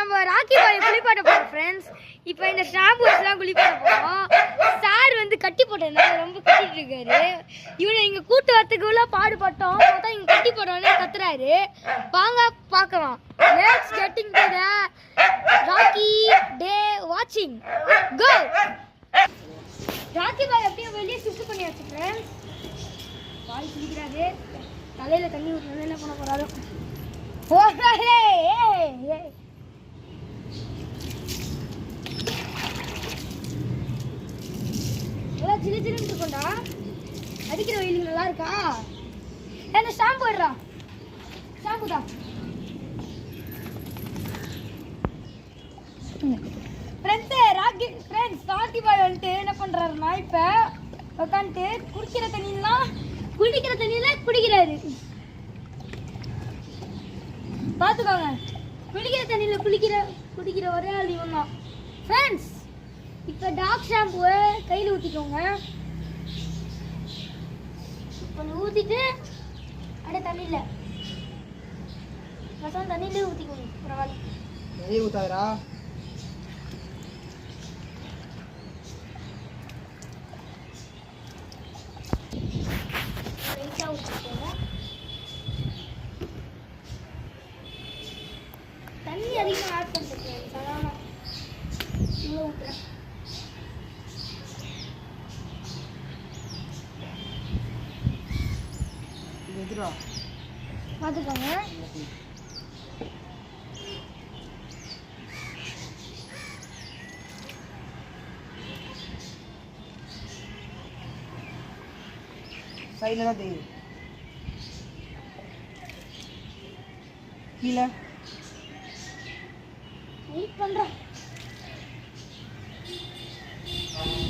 நம்ம ராக்கி பாய் குளிப்பாட்ட போறோம் ஃப்ரெண்ட்ஸ் இப்போ இந்த ஷாம்பு வச்சுலாம் குளிப்பாட்ட போறோம். சார் வந்து கட்டி போட்டதுனால ரொம்ப கட்டிட்டு இருக்காரு. இவனை இங்க கூட்டு வரத்துக்குள்ள பாடுபட்டோம். பார்த்தா இங்க கட்டி போட்டோன்னே கத்துறாரு. வாங்க பார்க்கலாம். Let's getting to the Rocky day வாட்சிங் கோ ராக்கி பாய் அப்படியே வெளியே ஷிஃப்ட் பண்ணியாச்சு ஃப்ரெண்ட்ஸ் பாய் குளிக்கிறாரு தலையில தண்ணி ஊற்றுறது என்ன பண்ண போறாரோ. போறாரே ஏய், ஏய். நல்லா ஜிலு ஜிலுன்னு இருக்கும்டா அடிக்கிற வெயிலுக்கு நல்லா இருக்கா என்ன ஷாம்பு எடுறா. ஷாம்பு தான் friends Rocky friends Rocky boy வந்துட்டு என்ன பண்ணுறாருன்னா இப்போ உட்காந்துட்டு குடிக்கிற தண்ணியெல்லாம் குடிக்கிற தண்ணியில் குடிக்கிறாரு. பார்த்துக்கோங்க குளிக்கிற தண்ணியில் குளிக்கிற குடிக்கிற ஒரே ஆள் இவன் தான் ஃப்ரெண்ட்ஸ் இப்போ டாக் ஷாம்புவை கையில் ஊற்றிக்கோங்க கொஞ்சம் ஊற்றிட்டு அப்படியே தண்ணியில். ரசம் தண்ணியிலே ஊற்றிக்கோங்க பரவாயில்ல. நெய் 들어. 마드가네? Sa'yo Saya din. Pila? Wait, Ini Thank.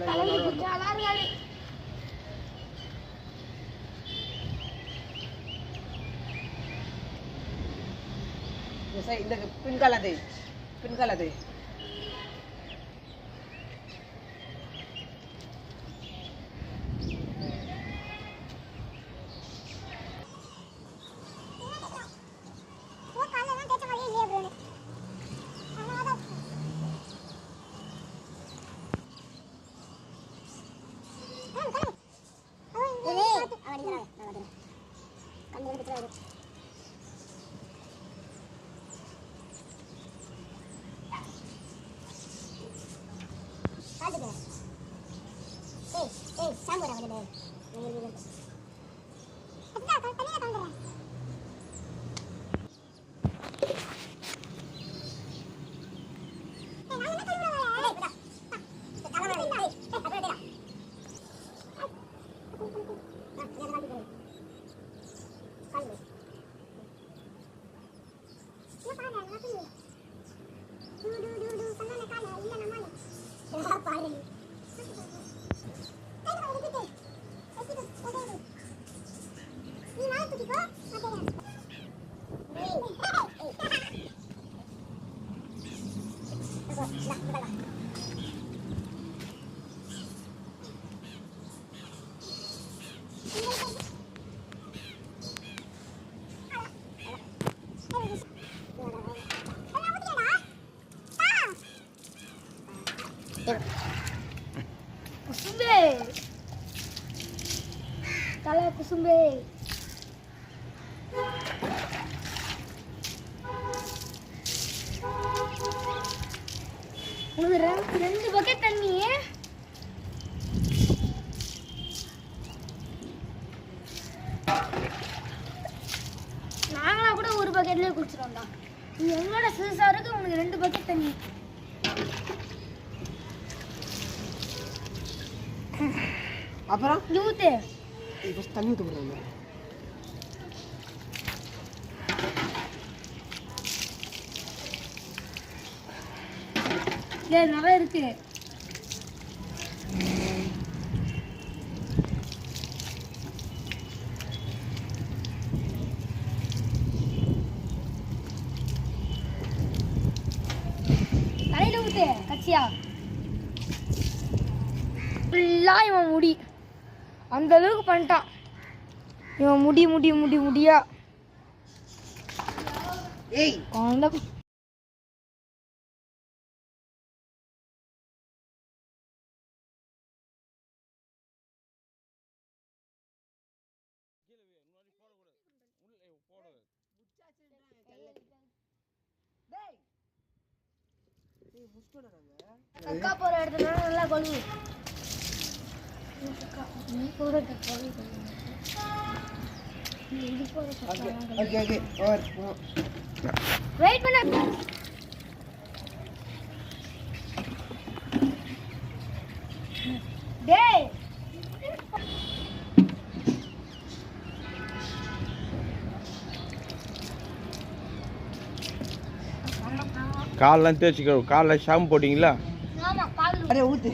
தலையில் குடிச்சா நல்லா இருக்காது இந்த சை இந்த Kusume, kala kusume. Thank you. உங்களுக்கு ரெண்டு பக்கெட் தண்ணி நாங்களா கூட ஒரு பக்கெட்லயே குடிச்சிட்டோம்டா நீ எங்களோட சிறுசா இருக்கு உனக்கு ரெண்டு பக்கெட் தண்ணி. அப்புறம்? ஊத்து. தண்ணி ஊற்ற டேய் நிறைய இருக்கு. தலையில ஊத்து கச்சியா ஃபுல்லாக இவன் முடி. அந்த அளவுக்கு பண்ணிட்டான். இவன் முடி முடி முடி முடியா. ஏய் அந்த அக்கா போற இடத்துல நல்லா கொழுவு நீ போற வெயிட் பண்ண. கால்லாம் தேய்ச்சிக்க. காலில் ஷாம்பு போட்டிங்களா? அரே ஊத்து.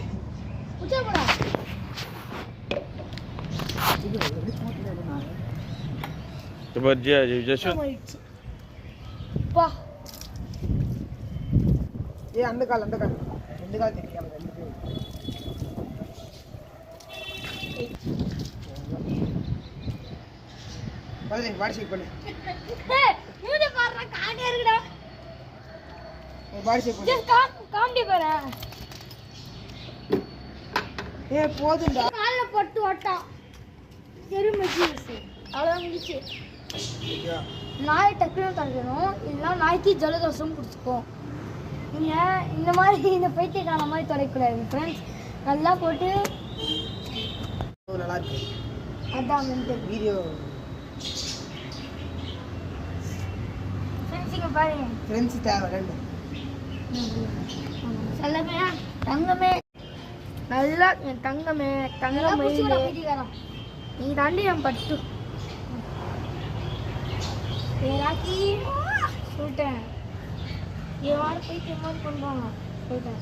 இப்போ ஜஸ்வந்த் அந்த கால் அந்த கால். ரெண்டு கால் தெரியாம ரெண்டு பேர் பரதே பாடி ஷேக் பண்ணு மூஞ்ச காட்டியா இருக்குடா. பாடி ஷேக் பண்ணு. ஜஸ்ட் காம் காமெடி பாரு ஏ போதும்டா. கால்ல பட்டு ஓட்டான் எருமை ஜூஸ். அவ்வளோதான் முடிச்சு நாய் டக்குனு தடுக்கணும் இல்லைன்னா நாய்க்கு ஜலதோஷம் பிடிச்சிக்கும். நீங்கள் இந்த மாதிரி இந்த பைத்தியக்கார மாதிரி தொலைக்கூடாது ஃப்ரெண்ட்ஸ் நல்லா போட்டு. நல்லா இருக்கு. அதான் வந்து. வீடியோ. ஃப்ரெண்ட்ஸ் இங்கே பாருங்க. ஃப்ரெண்ட்ஸ் தேவை ரெண்டு. செல்லமே தங்கமே. நல்லா என் தங்கமே தங்கமே நீ தாண்டி என் பட்டு. ஏராக்கி சொல்லிட்டேன். எவ்வாறு போய் மாதிரி பண்ணுறாங்க சொல்லிட்டேன்.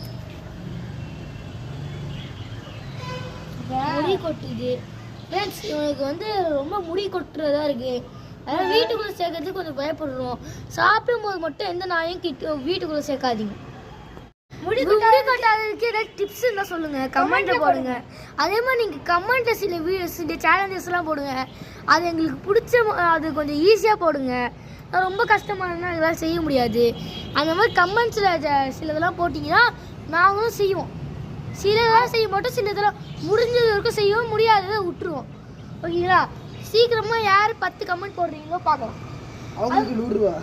முடி கொட்டுது. ஃப்ரெண்ட்ஸ் இவனுக்கு வந்து ரொம்ப முடி கொட்டுறதா இருக்கு. அதனால வீட்டுக்குள்ள சேர்க்கறதுக்கு கொஞ்சம் பயப்படுறோம். சாப்பிடும் போது மட்டும் எந்த நாயும் கிட்ட வீட்டுக்குள்ள சேர்க்காதீங்க. முடி முடி கொட்டாததுக்கு ஏதாவது டிப்ஸ் இருந்தால் சொல்லுங்க. கமெண்ட்ல போடுங்க. அதே மாதிரி நீங்கள் கமெண்ட்ல சில வீடியோ சில சேலஞ்சஸ்லாம் போடுங்க. அது எங்களுக்கு பிடிச்ச அது கொஞ்சம் ஈஸியாக போடுங்க. ரொம்ப இருந்தால் எங்களால் செய்ய முடியாது. அந்த மாதிரி கமெண்ட்ஸில் சிலதெல்லாம் போட்டிங்கன்னா நாங்களும் செய்வோம். சிலதெல்லாம் செய்ய மாட்டோம் சிலதெல்லாம் முடிஞ்சது வரைக்கும் செய்யவும் முடியாததை விட்டுருவோம். ஓகேங்களா? சீக்கிரமாக யார் பத்து கமெண்ட் போடுறீங்களோ பார்க்கலாம் அவங்களுக்கு நூறு ரூபா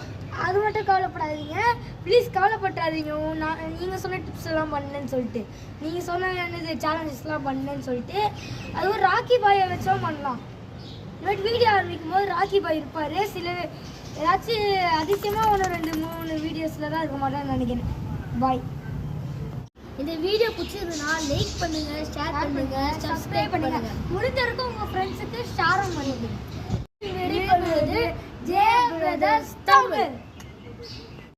அது மட்டும் கவலைப்படாதீங்க. ப்ளீஸ் கவலைப்படாதீங்க நான் நீங்கள் சொன்ன டிப்ஸ் எல்லாம் பண்ணேன்னு சொல்லிட்டு. நீங்கள் சொன்ன என்னது சேலஞ்சஸ்லாம் பண்ணேன்னு சொல்லிட்டு. அது ஒரு ராக்கி பாயை வச்சும் பண்ணலாம். இனிமேட்டு வீடியோ ஆரம்பிக்கும் போது ராக்கி பாய் இருப்பார். சில ஏதாச்சும் அதிசயமாக ஒன்று ரெண்டு மூணு வீடியோஸில் தான் இருக்க மாட்டேன்னு நினைக்கிறேன். பாய் இந்த வீடியோ பிடிச்சதுன்னா லைக் பண்ணுங்க ஷேர் பண்ணுங்க சப்ஸ்கிரைப் பண்ணுங்க. முடிஞ்ச வரைக்கும் உங்க ஃப்ரெண்ட்ஸுக்கு ஷேரும் பண்ணுங்க ரெடி பண்ணுறது ஜே பிரதர்ஸ் தமிழ்